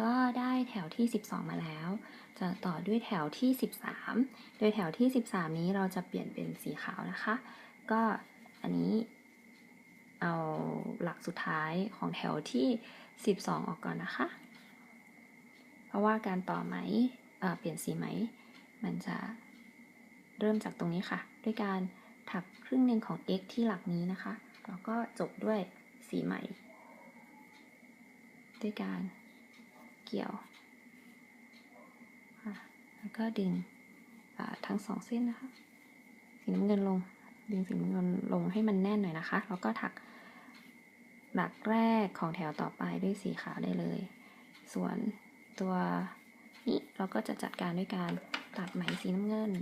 ก็ได้แถวที่ 12 มาแล้ว จะต่อด้วยแถวที่ 13 โดยแถวที่ 13 นี้เราจะเปลี่ยนเป็นสีขาวนะคะ ก็อันนี้เอาหลักสุดท้ายของแถวที่ 12 ออกก่อนนะคะ เพราะว่าการต่อไหมเเปลี่ยนสีไหม มันจะเริ่มจากตรงนี้ค่ะ ด้วยการถักครึ่งหนึ่งของ x ที่หลักนี้นะคะ แล้วก็จบด้วยสีไหมด้วยการ เกี่ยวแล้วก็ดึงทั้งสองเส้นนะคะ สีน้ำเงินลง ดึงสีน้ำเงินลงให้มันแน่นหน่อยนะคะ แล้วก็ถักหลักแรกของแถวต่อไปด้วยสีขาวได้เลย ส่วนตัวนี้เราก็จะจัดการด้วยการตัดไหมสีน้ำเงิน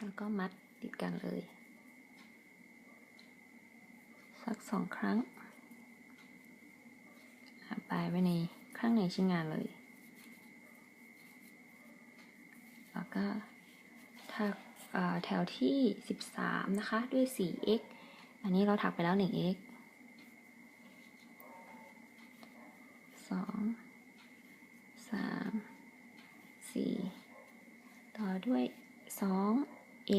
แล้วก็มัดติดกันเลย สักสองครั้ง ลายไว้ในข้างในชิ้นงานเลย แล้วก็ถักแถวที่ 13 นะคะ ด้วย 4x อันนี้เราถักไปแล้ว 1x สองสามสี่ต่อด้วยสอง A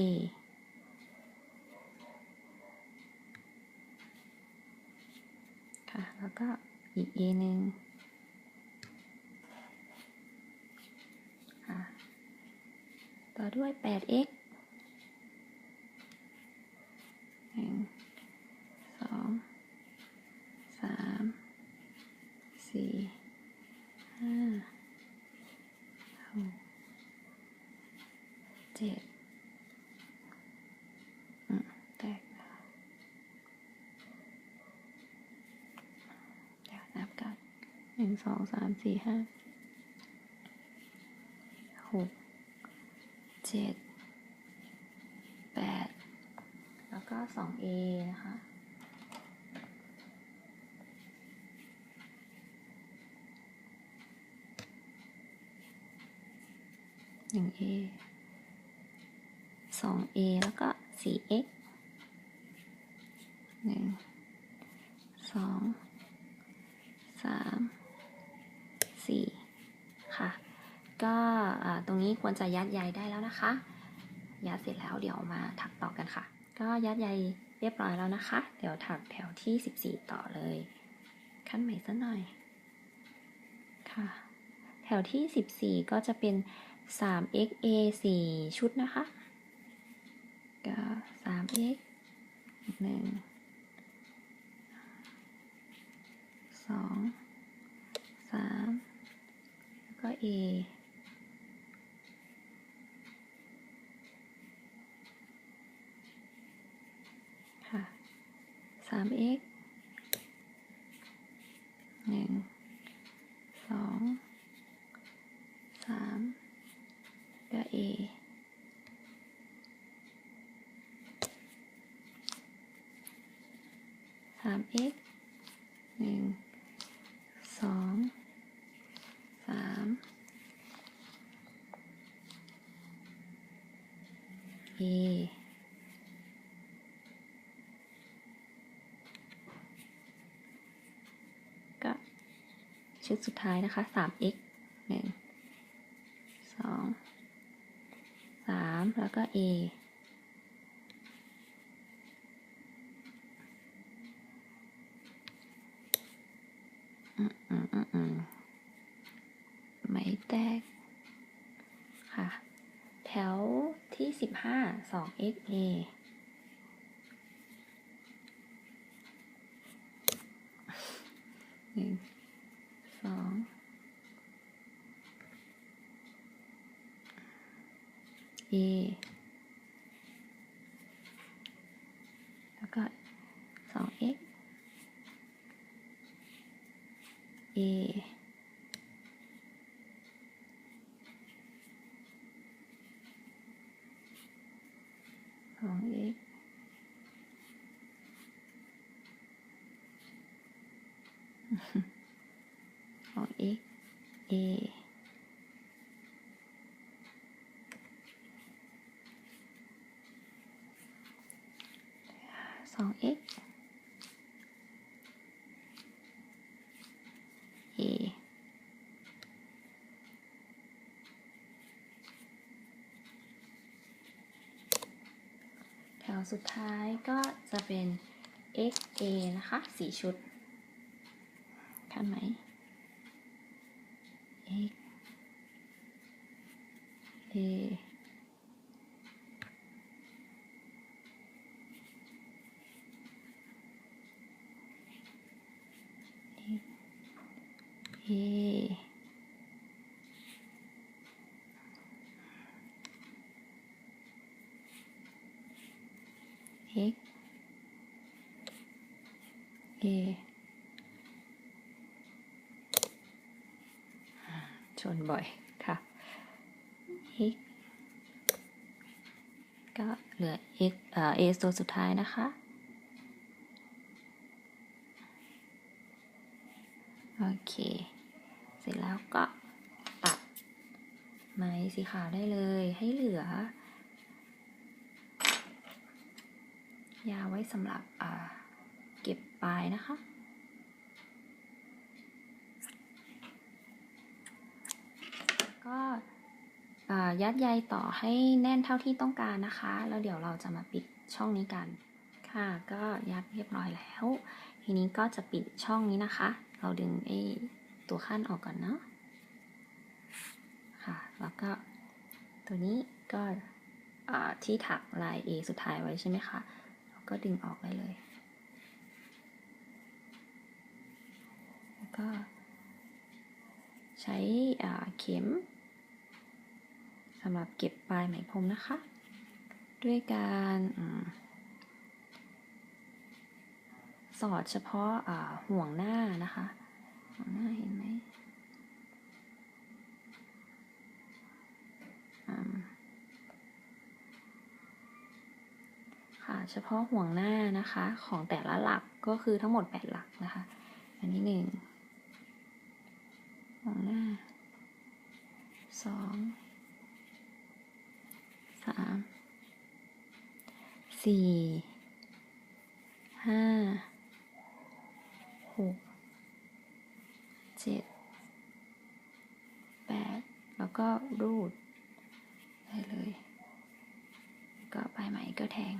ค่ะ แล้วก็ อีก A หนึ่งค่ะ ต่อด้วย 8x หนึ่งสองสามสี่ห้าหกเจ็ดอืมแตกนะคะเดี๋ยวนับกันหนึ่ง สองสามสี่ห้าหกเจ็ดแปดแล้วก็สอง A นะคะหนึ่ง A สอง A แล้วก็สี่ x หนึ่งสองสาม สี่ ค่ะ ก็ตรงนี้ควรจะยัดใยได้แล้วนะคะ ยัดเสร็จแล้วเดี๋ยวมาถักต่อกันค่ะ ก็ยัดใยเรียบร้อยแล้วนะคะ เดี๋ยวถักแถวที่ 14 ต่อเลย ขั้นใหม่สักหน่อยค่ะ แถวที่ 14 ก็จะเป็น 3xa 4 ชุดนะคะก็ 3x หนึ่งสองสามแล้วก็ a 3x หนึ่งสองสามก็ a สาม x หนึ่งสองสาม a ก็ ชุดสุดท้ายนะคะ 3x หนึ่งสองสามแล้วก็ a อืมอืมอืมอืมไม่แตก ค่ะ แถวที่สิบห้าสอง x a หนึ่งสอง เอแล้วก็สอง x a สอง x สอง x a สอง x ว สุดท้ายก็จะเป็น x a นะคะสี่ชุดทันไหม x a A X A ชนบ่อยค่ะ X ก็เหลือ X เอ่อ A ตัวสุดท้ายนะคะ โอเค เสร็จแล้วก็ตัดไม้สีขาวได้เลยให้เหลือ ยาไว้สำหรับเก็บปลายนะคะ ก็ยัดใยต่อให้แน่นเท่าที่ต้องการนะคะ แล้วเดี๋ยวเราจะมาปิดช่องนี้กันค่ะ ก็ยัดเรียบร้อยแล้ว ทีนี้ก็จะปิดช่องนี้นะคะ เราดึงไอ้ตัวขั้นออกก่อนเนาะค่ะ แล้วก็ตัวนี้ก็ที่ถักลาย A สุดท้ายไว้ใช่ไหมคะ ก็ดึงออกได้เลย แล้วก็ ใช้เข็มสำหรับเก็บปลายไหมพรมนะคะ ด้วยการอสอดเฉพาะห่วงหน้านะคะ ห่วงหน้าเห็นไหมอืมค่ะ เฉพาะห่วงหน้านะคะ ของแต่ละหลักก็คือทั้งหมด 8 หลักนะคะ อันนี้หนึ่งห่วงหน้าสองสามสี่ห้าหกเจ็ดแปดแล้วก็รูดได้เลยก็ปลายไหมก็แทง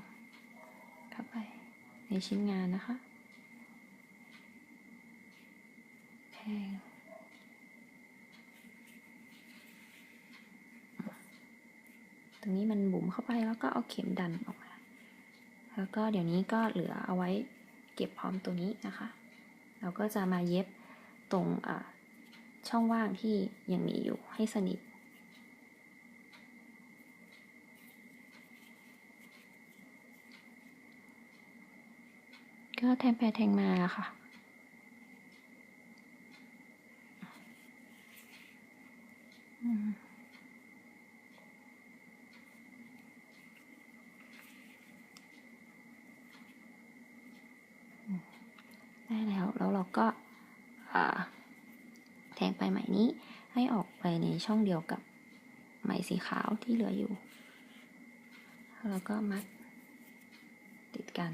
ในชิ้นงานนะคะแทงตรงนี้มันบุ๋มเข้าไปแล้วก็เอาเข็มดันออกมา แล้วก็เดี๋ยวนี้ก็เหลือเอาไว้เก็บพร้อมตัวนี้นะคะ เราก็จะมาเย็บตรงอ่าช่องว่างที่ยังมีอยู่ให้สนิท ก็แทงไปแทงมาค่ะ อืมได้แล้วแล้วเราก็าแทงไปไหมนี้ให้ออกไปในช่องเดียวกับไหมสีขาวที่เหลืออยู่ แล้วก็มัดติดกัน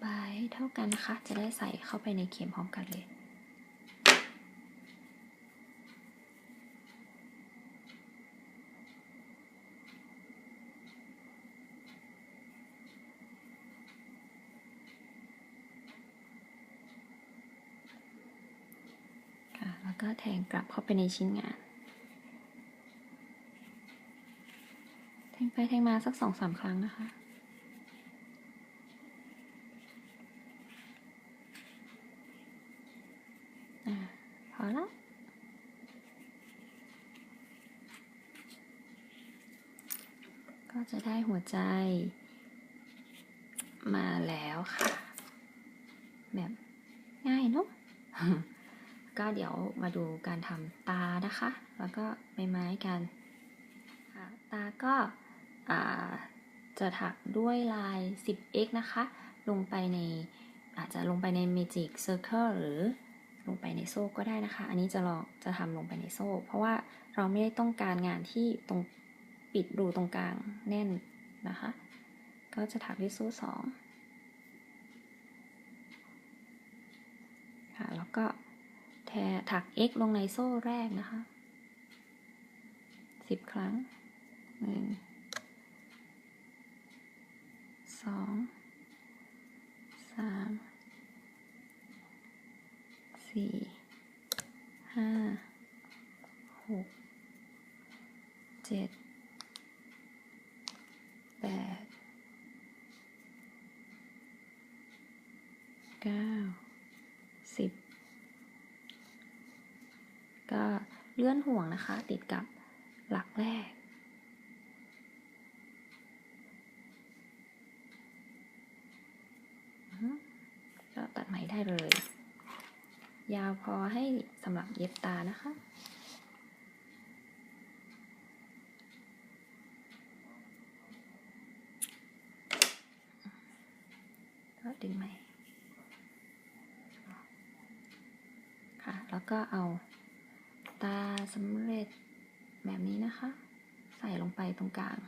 ตัดปลายเท่ากันนะคะ จะได้ใส่เข้าไปในเข็มพร้อมกันเลยค่ะแล้วก็แทงกลับเข้าไปในชิ้นงาน แทงไปแทงมาสักสองสามครั้งนะคะ อ่าพอแล้ว ก็จะได้หัว ใจ มาแล้วค่ะ แบบง่ายเนาะก็เดี๋ยวมาดูการทำตานะคะ แล้วก็ใบไม้กันค่ะตาก็จะถักด้วยลาย 10x นะคะ ลงไปในอาจจะลงไปใน Magic Circle หรือลงไปในโซ่ก็ได้นะคะ อันนี้จะลองจะทำลงไปในโซ่ เพราะว่าเราไม่ได้ต้องการงานที่ตรงปิดรูตรงกลางแน่น นะคะ ก็จะถักด้วยโซ่สองค่ะ แล้วก็แทถัก x ลงในโซ่แรกนะคะสิบครั้งหนึ่งสองสามสี่ห้าหกเจ็ดแปดเก้าสิบ ก็เลื่อนห่วงนะคะ ติดกับหลักแรก ก็ตัดไหมได้เลย ยาวพอให้สำหรับเย็บตานะคะก็ดึงไหมค่ะ แล้วก็เอา ตาสำเร็จแบบนี้นะคะ ใส่ลงไปตรงกลาง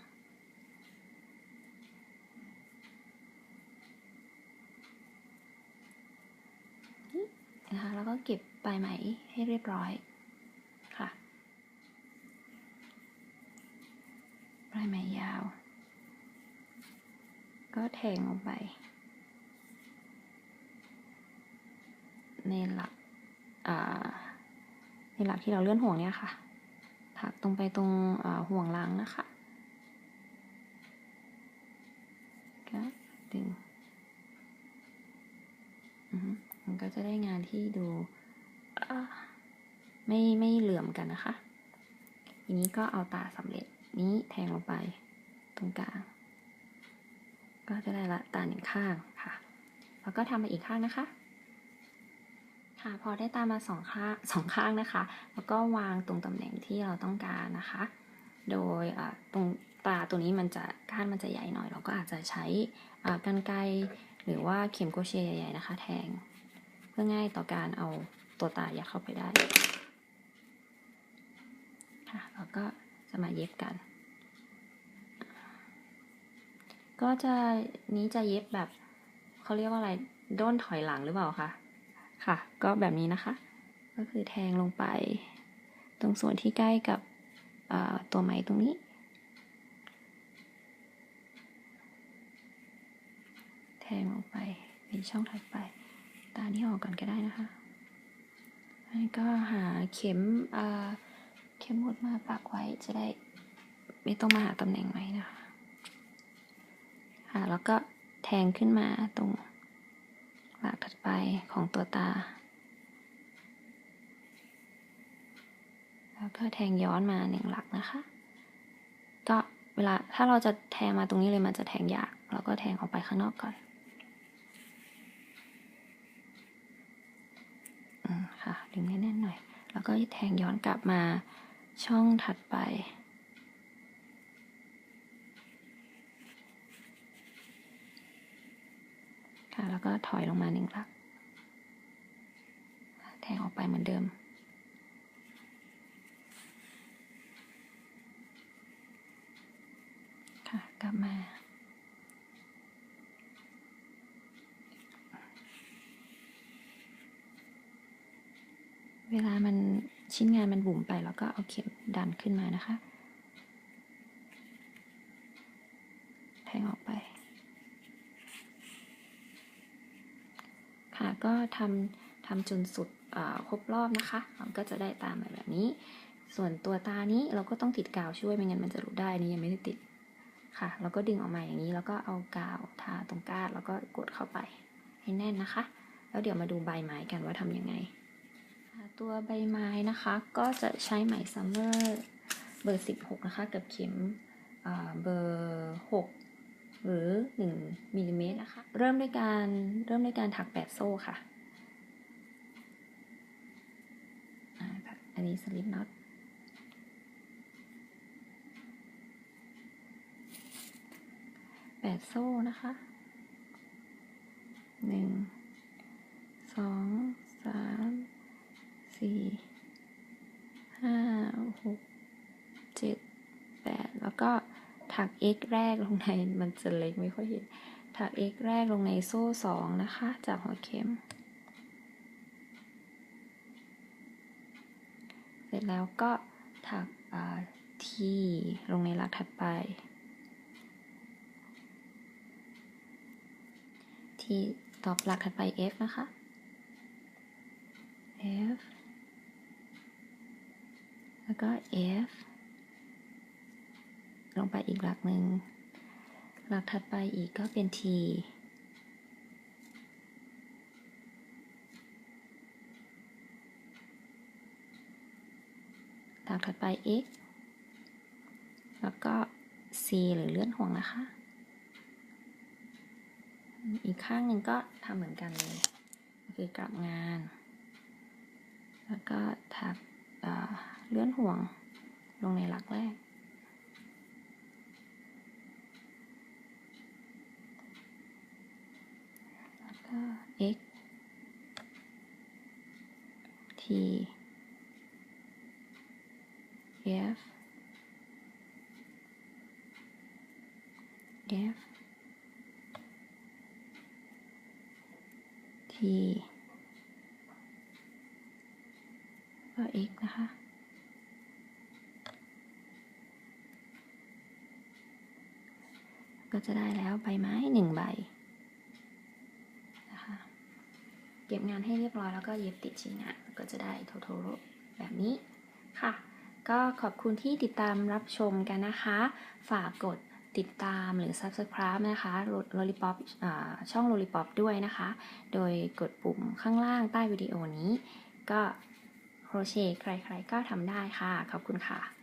นะคะ แล้วก็เก็บปลายไหมให้เรียบร้อยค่ะ ปลายไหมยาว ก็แทงลงไป ในหลักอ่า หลักที่เราเลื่อนห่วงเนี่ยค่ะ ถักตรงไปตรงห่วงหลังนะคะก็ดึงมันก็จะได้งานที่ดูไม่ไม่เหลื่อมกันนะคะ ทีนี้ก็เอาตาสำเร็จนี้แทงลงไปตรงกลาง ก็จะได้ละตาหนึ่งข้างค่ะ แล้วก็ทำไปอีกข้างนะคะ ค่ะพอได้ตามาสองข้างสองข้างนะคะ แล้วก็วางตรงตำแหน่งที่เราต้องการนะคะ โดยตรงตาตัวนี้มันจะก้านมันจะใหญ่หน่อย เราก็อาจจะใช้กันไกรหรือว่าเข็มโกเชใหญ่ๆนะคะ แทง เพื่อง่ายต่อการเอาตัวตายัดเข้าไปได้ค่ะแล้วก็จะมาเย็บกัน ก็จะนี้จะเย็บแบบเขาเรียกว่าอะไรด้นถอยหลังหรือเปล่าคะ ค่ะ ก็แบบนี้นะคะ ก็คือแทงลงไป ตรงส่วนที่ใกล้กับตัวไหมตรงนี้ แทงลงไปในช่องถัดไป ตานี้ออกก่อนก็ได้นะคะอันนี้ก็หาเข็มเข็มหมดมาปักไว้จะได้ไม่ต้องมาหาตำแหน่งไหมนะคะ ค่ะ แล้วก็แทงขึ้นมาตรง หลักถัดไปของตัวตา แล้วก็แทงย้อนมาหนึ่งหลักนะคะ ก็เวลาถ้าเราจะแทงมาตรงนี้เลยมันจะแทงยากเราก็แทงออกไปข้างนอกก่อนอืมค่ะดึงให้แน่นหน่อย แล้วก็แทงย้อนกลับมาช่องถัดไป ค่ะ แล้วก็ถอยลงมาหนึ่งหลัก แทงออกไปเหมือนเดิม ค่ะ กลับมา เวลามันชิ้นงานมันบุ๋มไปแล้วก็เอาเข็มดันขึ้นมานะคะ แทงออกไป ค่ะ ก็ทำทำจนสุดครบรอบนะคะเราก็จะได้ตามาแบบนี้ ส่วนตัวตานี้เราก็ต้องติดกาวช่วยไม่งั้นมันจะหลุดได้นี่ยังไม่ได้ติดค่ะแล้วก็ดึงออกมาอย่างนี้แล้วก็เอากาวทาตรงก้านแล้วก็กดเข้าไปให้แน่นนะคะ แล้วเดี๋ยวมาดูใบไม้กันว่าทำยังไง ตัวใบไม้นะคะก็จะใช้ไหมซัมเมอร์เบอร์ 16 นะคะ กับเข็มเบอร์ 6 หรือ 1มิลลิเมตรนะคะ เริ่มด้วยการเริ่มด้วยการถัก8โซ่ค่ะ อันนี้สลิปน็อตแปดโซ่นะคะหนึ่งสองสามสี่ห้าหกเจ็ดแปดแล้วก็ ถัก x แรกลงในมันจะเล็กไม่ค่อยเห็น ถัก x แรกลงในโซ่สองนะคะ จากหัวเข็ม เสร็จแล้วก็ถักอ่าที่ลงในหลักถัดไปที่ตอบหลักถัดไป F นะคะ F แล้วก็ F ลงไปอีกหลักหนึ่งหลักถัดไปอีกก็เป็น T หลักถัดไป X แล้วก็ C หรือเลื่อนห่วงนะคะ อีกข้างหนึ่งก็ทำเหมือนกันเลย คือกลับงาน แล้วก็ถักเเลื่อนห่วงลงในหลักแรก แล้วก็ x t f f t ก็ x นะคะ ก็จะได้แล้วใบไม้หนึ่งใบนะคะ เก็บงานให้เรียบร้อยแล้วก็เย็บติดชิ้นงานก็จะได้โทโทโรแบบนี้ค่ะ ก็ขอบคุณที่ติดตามรับชมกันนะคะ ฝากกดติดตามหรือ subscribe นะคะ Lollipop อ่าช่อง Lollipop ด้วยนะคะ โดยกดปุ่มข้างล่างใต้วิดีโอนี้ ก็โครเชต์ใครๆก็ทำได้ค่ะ ขอบคุณค่ะ